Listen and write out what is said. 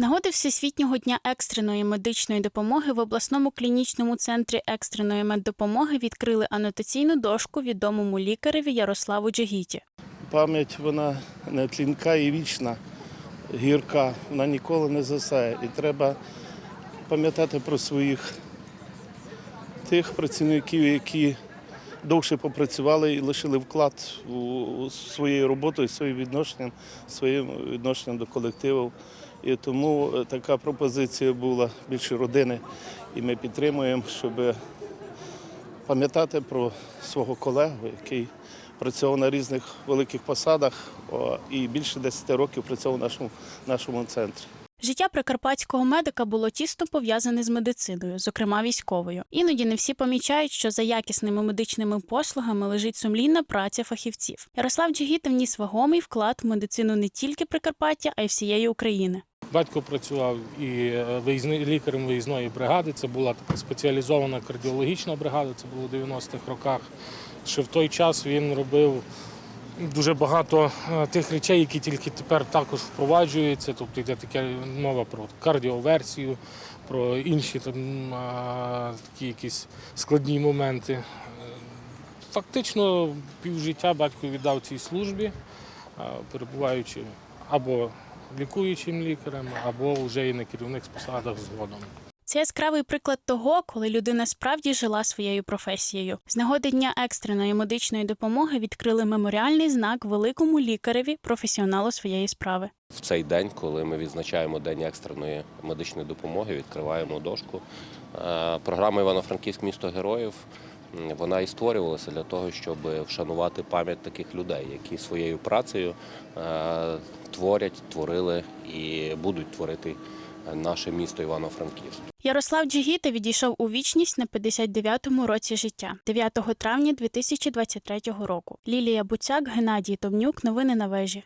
Нагоди Всесвітнього дня екстреної медичної допомоги в обласному клінічному центрі екстреної меддопомоги відкрили анотаційну дошку відомому лікареві Ярославу Джагіті. Пам'ять вона не тлінка і вічна, гірка, вона ніколи не засає. І треба пам'ятати про своїх тих працівників, які довше попрацювали і лишили вклад у своєю роботою, своїм відношенням, своїм відношенням до колективів. І тому е, така пропозиція була більше родини. І ми підтримуємо, щоб пам'ятати про свого колегу, який працював на різних великих посадах і більше 10 років працював в нашому, нашому центрі. Життя прикарпатського медика було тісно пов'язане з медициною, зокрема військовою. Іноді не всі помічають, що за якісними медичними послугами лежить сумлінна праця фахівців. Ярослав Джигіт вніс вагомий вклад в медицину не тільки Прикарпаття, а й всієї України. Батько працював і е, лікарем виїзної бригади. Це була така спеціалізована кардіологічна бригада, це було в 90-х роках. Ще в той час він робив дуже багато е, тих речей, які тільки тепер також впроваджуються. Тобто йде таке мова про кардіоверсію, про інші там, такі якісь складні моменти. Е, Фактично півжиття батько віддав цій службі, перебуваючи або лікуючим лікарем, або вже і на керівних посадах згодом. Це яскравий приклад того, коли людина справді жила своєю професією. З нагоди дня екстреної медичної допомоги відкрили меморіальний знак великому лікареві, професіоналу своєї справи. В цей день, коли ми відзначаємо День екстреної медичної допомоги, відкриваємо дошку. Е, Програма Івано-Франківськ місто героїв. Вона і створювалася для того, щоб вшанувати пам'ять таких людей, які своєю працею е, творять, творили і будуть творити наше місто Івано-Франківськ. Ярослав Джигіта відійшов у вічність на 59-му році життя, 9 травня 2023 року. Лілія Буцяк, Геннадій Томнюк. Новини на вежі.